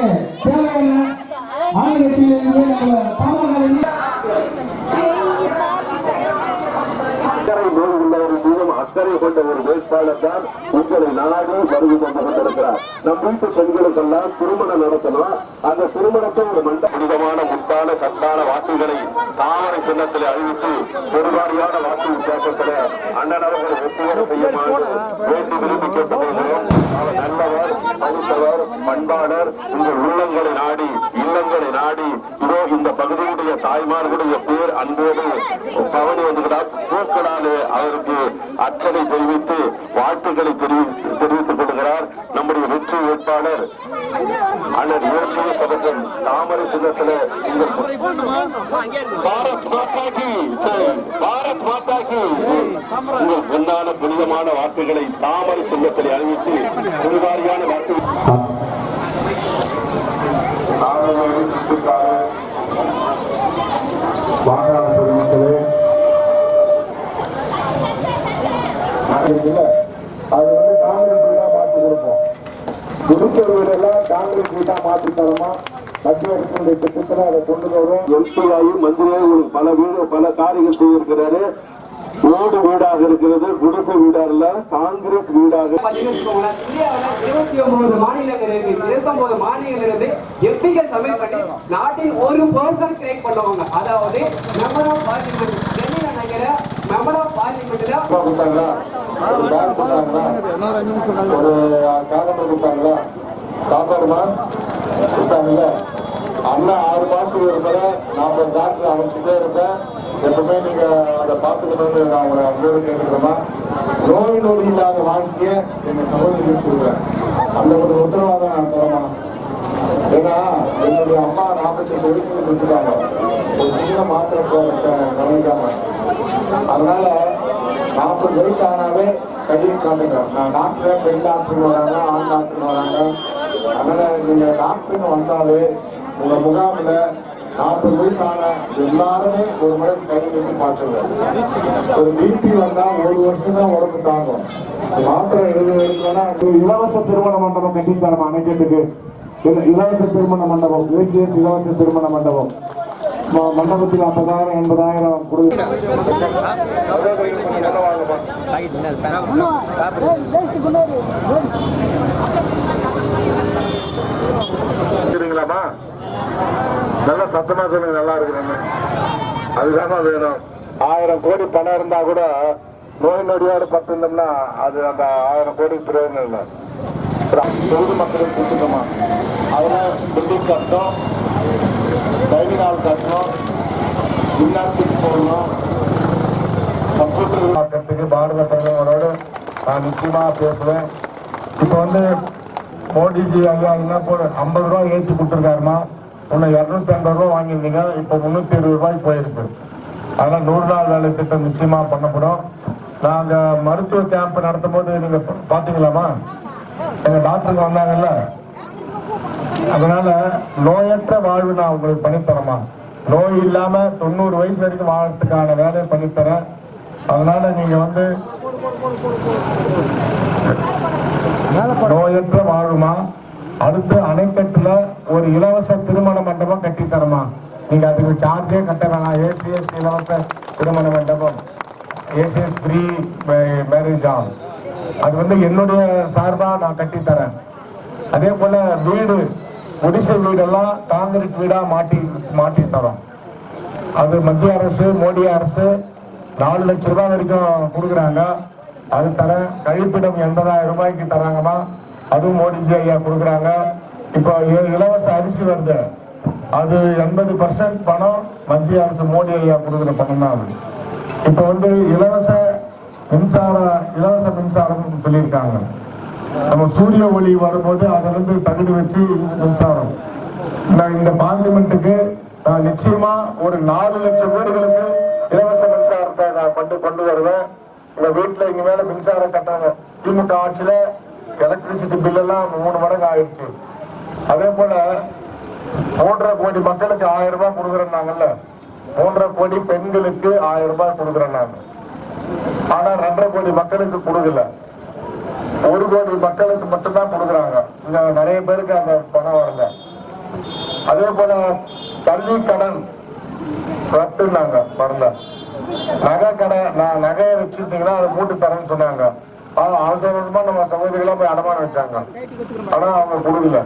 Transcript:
う。கொண்ட ஒரு வேட்பாளர் தான் உங்களை நாடி வருகை கொண்டு கொண்டிருக்கிறார் நம் வீட்டு பெண்களுக்கெல்லாம் திருமணம் நடத்தணும். அந்த திருமணத்தை ஒரு மண்ட புனிதமான முத்தான சத்தான வாக்குகளை தாமரை சின்னத்தில் அறிவித்து பெருவாரியான வாக்கு வித்தியாசத்தில் அண்ணன் அவர்கள் வெற்றிகர செய்யுமாறு வேண்டி விரும்பி கேட்டுக்கொள்கிறோம். அவர் நல்லவர் படித்தவர் பண்பாளர். உங்கள் உள்ளங்களை நாடி இல்லங்களை நாடி இதோ இந்த பகுதியுடைய தாய்மார்களுடைய பேர் அன்போடு பவனி வந்துகிறார். பூக்களாலே அவருக்கு அச்சனை தெரிவித்து வாழ்த்துக்களை தெரிவித்துக் கொள்கிறார் நம்முடைய வெற்றி வேட்பாளர் அண்ணன் இயற்கை சபகம் தாமரை சின்னத்தில் இந்த பாரத் பாரத் மாதா உங்கள் பொன்னான புனிதமான வாக்குகளை தாமரை சின்னத்தில் அறிவித்து புதுவாரியான வாக்கு வாக்காளர் இருக்குல்ல, அது வந்து காங்கிரஸ் வீடா மாத்தி கொடுப்போம். குடிசை வீடெல்லாம் காங்கிரஸ் வீடா மாத்தி தரமா? மத்திய அரசுடைய திட்டத்துல அதை கொண்டு வரும் எம்பி ஆகி மந்திரியாகி உங்களுக்கு பல வீடு பல காரியங்கள் செய்திருக்கிறாரு. ஓடு வீடாக இருக்கிறது குடிசை வீடா இல்ல காங்கிரஸ் வீடாக. இருபத்தி ஒன்பது மாநிலங்கள் இருக்கு இருபத்தி ஒன்பது மாநிலங்கள் இருந்து எம்பிகள் சமையல் பண்ணி நாட்டின் ஒரு பர்சன் கிரியேட் பண்ணுவாங்க. அதாவது மெம்பர் ஆஃப் பார்லிமெண்ட் டெல்லியில நினைக்கிற மெம்பர் ஆஃப் பார்லிமெண்ட் தான் ஒரு பேக் கொடுத்தாங்களா ஒரு கேலண்டர் கொடுத்தாங்களா சாப்பாடுமா கொடுத்தாங்கல்ல அண்ணா ஆறு மாசம் இருக்கிற நான் ஒரு டாக்டர் அமைச்சுட்டே இருப்பேன் எப்பவுமே நீங்க அதை பார்த்துக்கணும்னு நான் உங்களை அன்போடு கேட்டுக்கிறேமா நோய் நொடி இல்லாத வாழ்க்கைய எங்க சகோதரிக்கு கொடுக்குறேன் அந்த ஒரு உத்தரவாதம் நான் தரமா ஏன்னா என்னுடைய அம்மா நாற்பத்தெட்டு வயசுல செஞ்சுட்டாங்க ஒரு சின்ன மாத்திரை போட கவனிக்காம அதனால நாற்பது வயசு ஆனாவே கையை காட்டுங்க நான் டாக்டர் பெண் டாக்டர் வராங்க ஆண் டாக்டர் வராங்க. அதனால் நீங்கள் டாக்டர்னு வந்தாலே உங்கள் முகாமில் நாற்பது வயசு ஆன எல்லாருமே ஒரு முறை கை வைத்து பார்த்துங்க. ஒரு பிபி வந்தால் ஒரு வருஷம் தான் உடம்பு தாங்கும். மாத்திரை எழுதி எடுக்கணும்னா இலவச திருமண மண்டபம் கட்டி தரமா அணைக்கட்டுக்கு இலவச திருமண மண்டபம் ஏசிஎஸ் இலவச திருமண மண்டபம். ம- மண்டபத்தில் ஐம்பதாயிரம் எண்பதாயிரம் கொடுங்க சரிங்களாமா நல்ல சத்தமா சொல்லுங்க நல்லா இருக்கிறேன்னு அதுதாம்மா வேணும். ஆயிரம் கோடி பணம் இருந்தா கூட நோய் நொடியோடு பட்டிருந்தோம்னா அது அந்த ஆயிரம் கோடி பிரயோஜனம் இல்லை. பொது மக்களுக்கு கொடுத்துட்டோமா அதெல்லாம் பில்டிங் கட்டணும் டைனிங் ஹால் கட்டணும் ஜிம்னாஸ்டிக்ஸ் போடணும் கம்ப்யூட்டர் பாரத பிரதமரோடு நான் நிச்சயமாக பேசுவேன். இப்போ வந்து மோடிஜி ஐயா என்ன போல ஐம்பது ரூபா ஏற்றி கொடுத்துருக்காருமா? உன்னை இரநூத்தி ஐம்பது ரூபா வாங்கியிருந்தீங்க இப்போ முந்நூற்றி இருபது ரூபாய் போயிருக்கு. அதனால் நூறு நாள் வேலை திட்டம் நிச்சயமாக பண்ணப்படும். நாங்கள் மருத்துவ கேம்ப் நடத்தும் போது நீங்கள் பார்த்தீங்களாமா எங்கள் டாக்டருங்க வந்தாங்கல்ல? அதனால நோயற்ற வாழ்வு நான் உங்களுக்கு பண்ணித்தரமா நோய் இல்லாம தொண்ணூறு வயசு வரைக்கும் வாழறதுக்கான வேலையை பண்ணித்தரேன். அதனால நீங்க வந்து நோயற்ற வாழுமா அடுத்து அணைக்கட்டுல ஒரு இலவச திருமண மண்டபம் கட்டி தரமா நீங்க அதுக்கு சார்ஜே கட்ட வேணாம். ஏசிஎஸ் இலவச திருமண மண்டபம். ஏசிஎஸ் ஃப்ரீ மேரேஜ் ஆல் அது வந்து என்னுடைய சார்பா நான் கட்டி தரேன் அதே போல வீடு குடிசை வீடெல்லாம் காங்கிரீட் வீடா மாட்டி மாட்டி தரோம் அது மத்திய அரசு மோடி அரசு நாலு லட்சம் ரூபாய் வரைக்கும் கொடுக்குறாங்க. அது தர கழிப்பிடம் எண்பதாயிரம் ரூபாய்க்கு தராங்கம்மா. அதுவும் மோடிஜி ஐயா கொடுக்குறாங்க. இப்போ இலவச அரிசி வருது. அது எண்பது பர்சன்ட் பணம் மத்திய அரசு மோடி ஐயா கொடுக்குற பணம் தான் அது. இப்போ வந்து இலவச மின்சார இலவச மின்சாரம் சொல்லியிருக்காங்க. நம்ம சூரிய ஒளி வரும்போது அதிலிருந்து தகுதி வச்சு மின்சாரம். நான் இந்த பார்லிமெண்ட்டுக்கு நான் நிச்சயமா ஒரு நாலு லட்சம் பேர்களுக்கு இலவச மின்சாரத்தை நான் கொண்டு கொண்டு வருவேன் உங்க வீட்டுல இங்க மேல மின்சாரம் கட்டாங்க. திமுக ஆட்சியில எலக்ட்ரிசிட்டி பில் எல்லாம் மூணு மடங்கு ஆயிடுச்சு. அதே போல மூன்றரை கோடி மக்களுக்கு ஆயிரம் ரூபாய் கொடுக்குறேன்னாங்கல்ல மூன்றரை கோடி பெண்களுக்கு ஆயிரம் ரூபாய் கொடுக்குறேன் ஆனா ரெண்டரை கோடி மக்களுக்கு கொடுக்கல. ஒரு கோடி மக்களுக்கு மட்டும்தான் கொடுக்குறாங்க. இங்க நிறைய பேருக்கு அந்த பணம் வரல. அதே போல கல்வி கடன். ரத்துனாங்க வரல நகை கடை நான் நகையை வச்சிருந்தீங்கன்னா அதை மூட்டு தரேன்னு சொன்னாங்க. ஆனா அவசரமா நம்ம சகோதரிகளா போய் அடமானம் வச்சாங்க. ஆனா அவங்க கொடுக்கல.